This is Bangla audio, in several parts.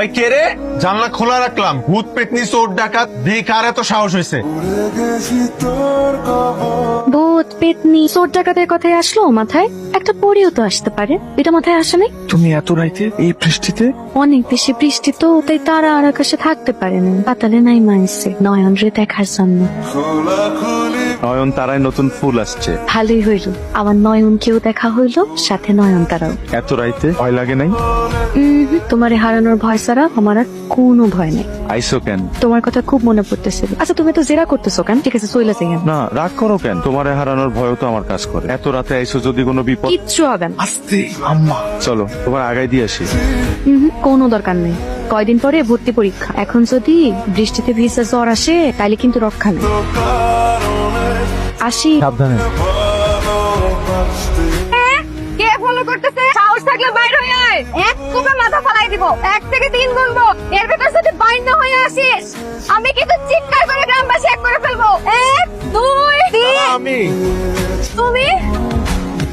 ওই কে রে? জানলা খোলা রাখলাম। ভূত পেতনি চোর ডাকাত কার এত সাহস হয়েছে ভূত পেতনি চোর ডাকাতের কথাই আসলো মাথায়? একটা পরিও তো আসতে পারে। এটা মাথায় আসে নাই? তুমি এত রাইতে এই বৃষ্টিতে? অনেক বেশি বৃষ্টি তো তাই তারা আর আকাশে থাকতে পারে না। পাতালে নাই মাইছে নয়ন রে দেখার জন্য। নয়ন তারায় নতুন ফুল আসছে। ভালোই হইল। আমার নয়নকেও দেখা হইল সাথে নয়ন তারাও এত রাইতে ভয় লাগে নাই? তোমারে হারানোর ভয় ছাড়া আমার আর কোনো ভয় নেই। আইসো কেন? তোমার কথা খুব মনে পড়তেছিল আচ্ছা তুমি তো জেরা করতেছো কেন? ঠিক আছে চলে যাই না রাগ করো কেন? তোমারে হারানোর ভয়ও তো আমার কাজ করে। এত রাতে আইসো যদি কোনো বিপদ কিচ্ছু হবে না। আস্তে আম্মা। চলো তোমার আগাই দিয়ে আসি। কোনো দরকার নেই। কয়দিন পরে ভর্তি পরীক্ষা। এখন যদি বৃষ্টিতে ভিসা জ্বর আসে তাহলে কিন্তু রক্ষা নেই। আসি। সাবধানে। কে ফলো করতেছে? সাহস থাকলে বাইরে হয়ে আয়। এক কোপে মাথা ফালাই দিব। এক থেকে তিন গুনবো এর ভেতর যদি বাইর না হয়ে আসিস আমি কিন্তু চিৎকার করে গ্রামবাসী এক করে ফেলব। এক দুই তিন। আমি। তুমি?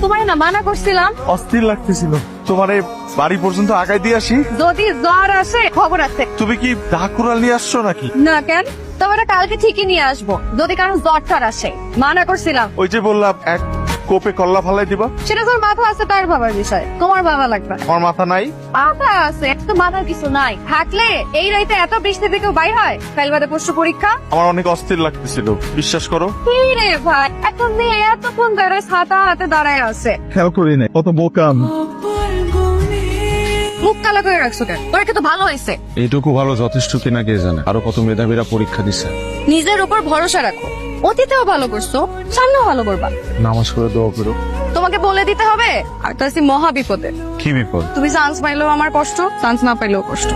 তোমার না মানা করছিলাম। অস্থির লাগতেছিল। তোমারে বাড়ি পর্যন্ত আগাই দিয়ে আসি? যদি জ্বর আসে খবর আছে। তুমি কি ডাকুরাল নিয়ে আসছো নাকি? না কেন? তবে কালকে ঠিকই নিয়ে আসব। যদি কারণ জ্বর টর আসে মানা করছিলাম। ওই যে বললাম এক কোপে কল্লা ফালাই দিবা। সেটা তোর মাথা আছে তার বাবার বিষয়। তোমার বাবা লাগবে। আমার মাথা নাই। মাথা আছে তো মাথার কিছু নাই। থাকলে এই রাইতে এত বৃষ্টি থেকে বাইর হয়? কাল বাদে পরশু পরীক্ষা? আমার অনেক অস্থির লাগতেছিল বিশ্বাস করো। কি রে ভাই এখন মেয়ে এতক্ষণ ধরে ছাতা হাতে দাঁড়ায় আছে। খেয়াল করি নাই কত বোকাম। মুখ কালা করে রাখছো কেন? পরীক্ষা তো ভালো হয়েছে। এইটুকু ভালো যথেষ্ট কিনা কে জানে? আরও কত মেধাবীরা পরীক্ষা দিছে? নিজের উপর ভরসা রাখো। অতীতেও ভালো করছ সামনেও ভালো করবা। নামাজ করে দোয়া করো। তোমাকে বলে দিতে হবে আর তো আছি মহা বিপদে। কি বিপদ? তুমি চান্স পাইলেও আমার কষ্ট চান্স না পাইলেও কষ্ট।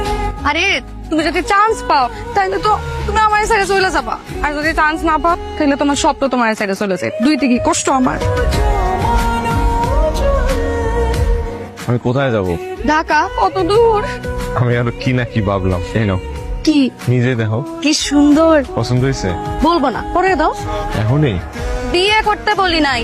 আরে তুমি যদি চান্স পাও তাহলে তো তুমি আমার সাইডে চলে যাবা। আর যদি চান্স না পাও তাহলে তোমার স্বপ্ন তোমার সাইডে চলে যায়। দুই থেকে কষ্ট আমার। আমি কোথায় যাব? ঢাকা কত দূর? আমি আরও কি না কি ভাবলাম এই নাও। কি? নিজে দেখো। কি সুন্দর। পছন্দ হয়েছে? বলব না পরে দাও। এখনই? বিয়ে করতে বলি নাই।